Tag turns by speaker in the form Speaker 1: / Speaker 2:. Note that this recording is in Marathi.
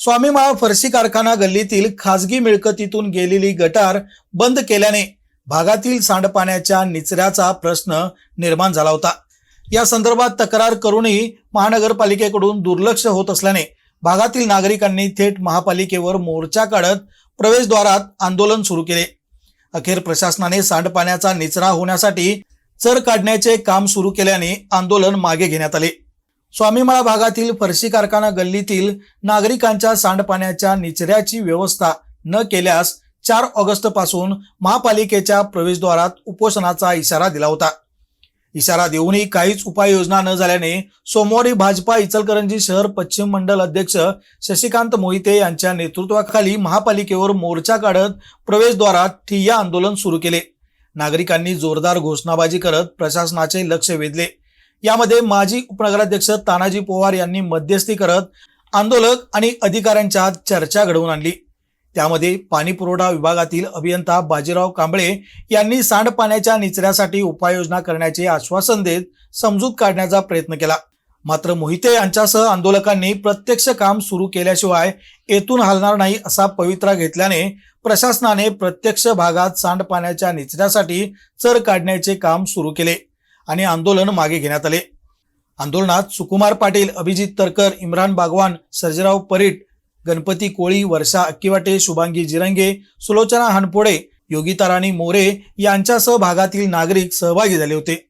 Speaker 1: स्वामीमाळा फरशी कारखाना गल्लीतील खाजगी मिळकतीतून गेलेली गटार बंद केल्याने भागातील सांडपाण्याच्या निचऱ्याचा प्रश्न निर्माण झाला होता. या संदर्भात तक्रार करूनही महानगरपालिकेकडून दुर्लक्ष होत असल्याने भागातील नागरिकांनी थेट महापालिकेवर मोर्चा काढत प्रवेशद्वारात आंदोलन सुरू केले. अखेर प्रशासनाने सांडपाण्याचा निचरा होण्यासाठी चर काढण्याचे काम सुरू केल्याने आंदोलन मागे घेण्यात आले. स्वामीमाळा भागातील फरशी कारखाना गल्लीतील नागरिकांच्या सांडपाण्याच्या निचऱ्याची व्यवस्था न केल्यास चार ऑगस्टपासून महापालिकेच्या प्रवेशद्वारात उपोषणाचा इशारा दिला होता. इशारा देऊनही काहीच उपाययोजना न झाल्याने सोमवारी भाजपा इचलकरंजी शहर पश्चिम मंडल अध्यक्ष शशिकांत मोहिते यांच्या नेतृत्वाखाली महापालिकेवर मोर्चा काढत प्रवेशद्वारात ठिय्या आंदोलन सुरू केले. नागरिकांनी जोरदार घोषणाबाजी करत प्रशासनाचे लक्ष वेधले. यामध्ये माजी उपनगराध्यक्ष तानाजी पोवार यांनी मध्यस्थी करत आंदोलक आणि अधिकाऱ्यांच्या चर्चा घडवून आणली. त्यामध्ये पाणी पुरवठा विभागातील अभियंता बाजीराव कांबळे यांनी सांडपाण्याच्या निचऱ्यासाठी उपाययोजना करण्याचे आश्वासन देत समजूत काढण्याचा प्रयत्न केला. मात्र मोहिते यांच्यासह आंदोलकांनी प्रत्यक्ष काम सुरू केल्याशिवाय येथून हलणार नाही असा पवित्रा घेतल्याने प्रशासनाने प्रत्यक्ष भागात सांडपाण्याच्या निचऱ्यासाठी चर काढण्याचे काम सुरू केले. आणि आंदोलन मागे घेण्यात आले. आंदोलनात सुकुमार पाटील अभिजित तरकर इम्रान बागवान सर्जराव परीट गणपती कोळी वर्षा अक्किवाटे शुभांगी जिरंगे सुलोचना हानपोडे योगिताराणी मोरे यांच्यासह भागातील नागरिक सहभागी झाले होते.